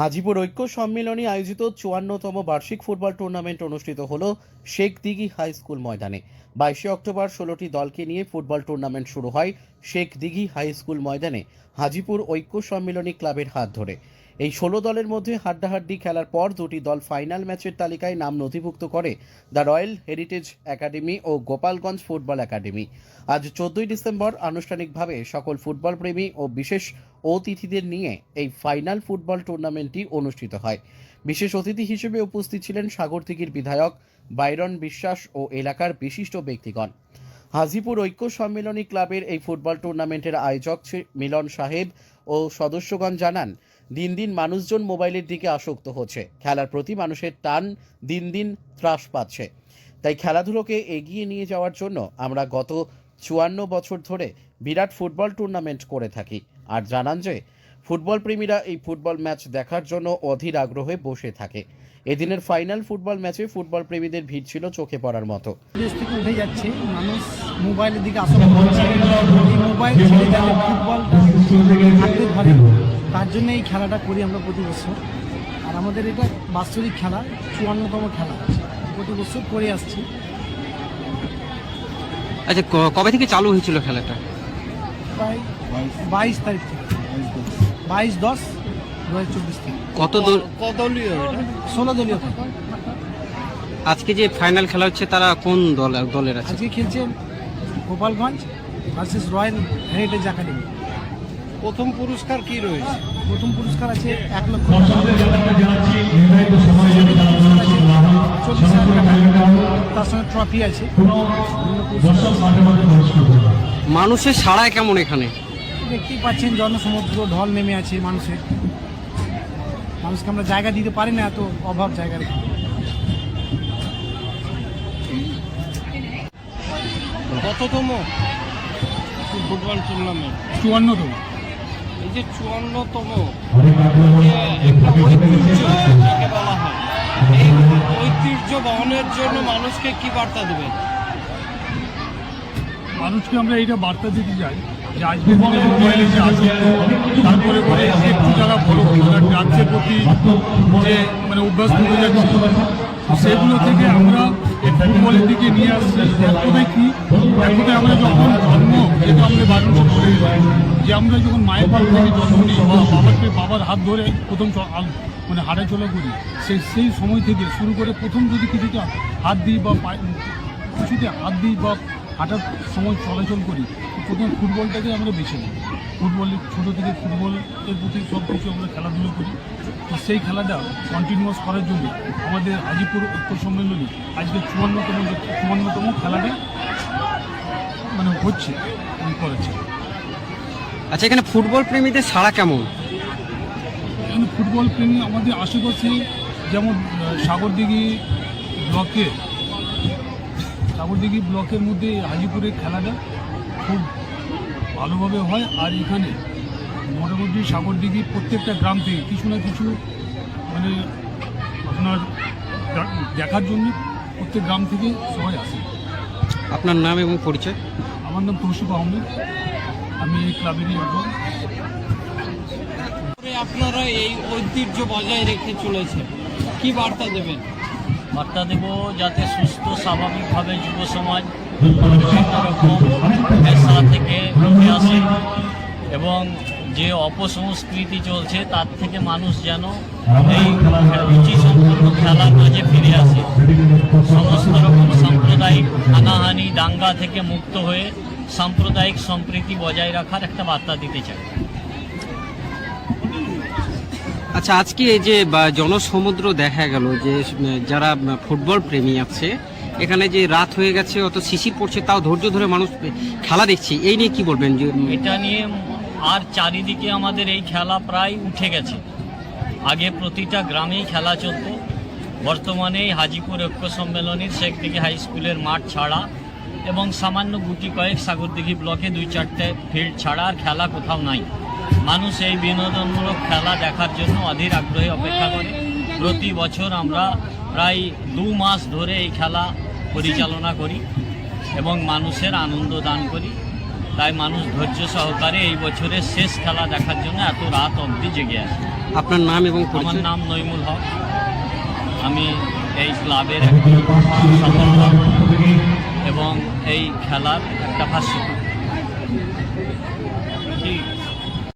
হাজিপুর ঐক্য সম্মেলনে আয়োজিত চুয়ান্নতম বার্ষিক ফুটবল টুর্নামেন্ট অনুষ্ঠিত হল শেখ দিঘি হাই স্কুল ময়দানে। বাইশে অক্টোবর ষোলোটি দলকে নিয়ে ফুটবল টুর্নামেন্ট শুরু হয় শেখ দিঘি হাই স্কুল ময়দানে, হাজিপুর ঐক্য সম্মেলনী ক্লাবের হাত ধরে। এই ষোলো দলের মধ্যে হাড্ডাহাড্ডি খেলার পর দুটি দল ফাইনাল ম্যাচের তালিকায় নাম নথিভুক্ত করে দ্য রয়্যাল হেরিটেজ একাডেমি ও গোপালগঞ্জ ফুটবল একাডেমি। আজ চোদ্দই ডিসেম্বর আনুষ্ঠানিকভাবে সকল ফুটবল প্রেমী ও বিশেষ অতিথিদের নিয়ে এই ফাইনাল ফুটবল টুর্নামেন্টটি অনুষ্ঠিত হয়। বিশেষ অতিথি হিসেবে উপস্থিত ছিলেন সাগর সাগরদিঘির বিধায়ক বাইরন বিশ্বাস ও এলাকার বিশিষ্ট ব্যক্তিগণ। হাজিপুর ঐক্য সম্মেলনী ক্লাবের এই ফুটবল টুর্নামেন্টের আয়োজক মিলন সাহেব ও সদস্যগণ জানান, দিন দিন মানুষজন মোবাইলের দিকে আসক্ত হচ্ছে। খেলার প্রতি মানুষের টান দিন দিন ত্রাস পাচ্ছে। তাই খেলাধুলোকে এগিয়ে নিয়ে যাওয়ার জন্য আমরা গত চুয়ান্ন বছর ধরে বিরাট ফুটবল টুর্নামেন্ট করে থাকি। আর জানান যে ফুটবল প্রেমীরা এই ফুটবল ম্যাচ দেখার জন্য অধীর আগ্রহে বসে থাকে। এদিনের ফাইনাল ফুটবল ম্যাচে ফুটবল প্রেমীদের ভিড় ছিল চোখে পড়ার মতো। দেশ থেকে উঠে যাচ্ছে মানুষ মোবাইলের দিকে আসক্ত হচ্ছে। এই মোবাইল ছেড়ে যাতে ফুটবলটা তার জন্য এই খেলাটা করি আমরা প্রতি বছর। আর আমাদের এটা বাৎসরিক খেলা চুয়ান্নতম খেলা। প্রতি বছর করে আসছি। আচ্ছা ক- কবে থেকে চালু হয়েছিল খেলাটা? প্রায় বাইশ তারিখ থেকে। বাইশ দশ দু হাজার চব্বিশ থেকে। কত দল ষোলো দলীয়। আজকে যে ফাইনাল খেলা হচ্ছে তারা কোন দল দলের আছে? আজকে খেলছে Gopalganj versus royal heritage academy প্রথম পুরস্কার কি রয়েছে? প্রথম পুরস্কার আছে এক লক্ষ। তার সঙ্গে ট্রফি আছে। মানুষের সাড়ায় কেমন এখানে? দেখতেই পাচ্ছেন জনসমুদ্র ঢল নেমে আছে মানুষের। মানুষকে আমরা জায়গা দিতে পারি না এত অভাব জায়গার কততম ফুটবল টুর্নামেন্ট চুয়ান্নতম। এই যে চুয়ান্নতম হয় ঐতিহ্য বহনের জন্য মানুষকে কি বার্তা দেবেন? মানুষকে আমরা এইটা বার্তা দিতে চাই যে আজকে তারপরে পরে একটু যারা বড় তারা ডান্সের প্রতি যে মানে অভ্যস্ত হয়ে যাচ্ছে, সেগুলো থেকে আমরা ফুটবলের দিকে নিয়ে আসছি। একটাই কি একটাই আমরা যখন জন্ম যেটা আমরা বারণ করে যে আমরা যখন মায়ের পেট থেকে জন্ম নিই বা বাবার পে- বাবার হাত ধরে প্রথম মানে হাঁটা চলা করি, সেই সেই সময় থেকে শুরু করে প্রথম যদি কিছুটা হাত দিই বা কিছুতে হাত দিই বা হাঁটার সময় চলাচল করি প্রথম ফুটবলটাকে আমরা বেছে নিই। ফুটবল ছোটো থেকে ফুটবলের প্রতি সব কিছু আমরা খেলাধুলো করি। তো সেই খেলাটা কন্টিনিউয়াস করার জন্য আমাদের হাজিপুর ঐক্য সম্মেলনে আজকে চুয়ান্নতম চুয়ান্নতম খেলাটা মানে হচ্ছে উম, করেছে। আচ্ছা এখানে ফুটবল প্রেমীদের সাড়া কেমন? এখানে ফুটবল প্রেমী আমাদের আশেপাশে যেমন সাগরদিঘি ব্লকে সাগরদিঘি ব্লকের মধ্যে হাজিপুরের খেলাটা খুব ভালোভাবে হয়। আর এখানে মোটামুটি সাগরদিঘি প্রত্যেকটা গ্রাম থেকে কিছু না কিছু মানে আপনার দেখার জন্য প্রত্যেক গ্রাম থেকে সবাই আসে। আপনার নাম এবং পরিচয়? আমার নাম তৌসিফ আহমেদ। আমি এই ক্লাবেরই একজন। আপনারা এই ঐতিহ্য বজায় রেখে চলেছেন। কি বার্তা দেবেন? বার্তা দেব যাতে সুস্থ স্বাভাবিকভাবে যুব সমাজ বিভিন্ন রকম পেশা থেকে উঠে আসে এবং যে অপসংস্কৃতি চলছে তার থেকে মানুষ যেন এই রুচি সম্পন্ন খেলার কাজে ফিরে আসে। সমস্ত রকম সাম্প্রদায়িক হানাহানি দাঙ্গা থেকে মুক্ত হয়ে সাম্প্রদায়িক সম্প্রীতি বজায় রাখার একটা বার্তা দিতে চাই। আচ্ছা আজকে এই যে জনসমুদ্র দেখা গেল যে, যারা ফুটবল প্রেমী আছে, এখানে যে রাত হয়ে গেছে, অত শিশির পড়ছে, তাও ধৈর্য ধরে মানুষ খেলা দেখছে। এই নিয়ে কি বলবেন যে এটা নিয়ে আর চারিদিকে আমাদের এই খেলা প্রায় উঠে গেছে। আগে প্রতিটা গ্রামেই খেলা চলত। বর্তমানে হাজিপুর ঐক্য সম্মেলনের শেখ শেখদিঘি হাই স্কুলের মাঠ ছাড়া এবং সামান্য গুটি কয়েক সাগরদিঘি ব্লকে দুই চারটে ফিল্ড ছাড়া আর খেলা কোথাও নাই। মানুষ এই বিনোদনমূলক খেলা দেখার জন্য অধীর আগ্রহে অপেক্ষা করে। প্রতি বছর আমরা প্রায় দু মাস ধরে এই খেলা পরিচালনা করি এবং মানুষের আনন্দ দান করি। তাই মানুষ ধৈর্য সহকারে এই বছরের শেষ খেলা দেখার জন্য এত রাত অবধি জেগে আছে। আপনার নাম এবং আমার নাম নইমুল হক। আমি এই ক্লাবের একজন সম্পাদক এবং এই খেলার একটা ভাষ্য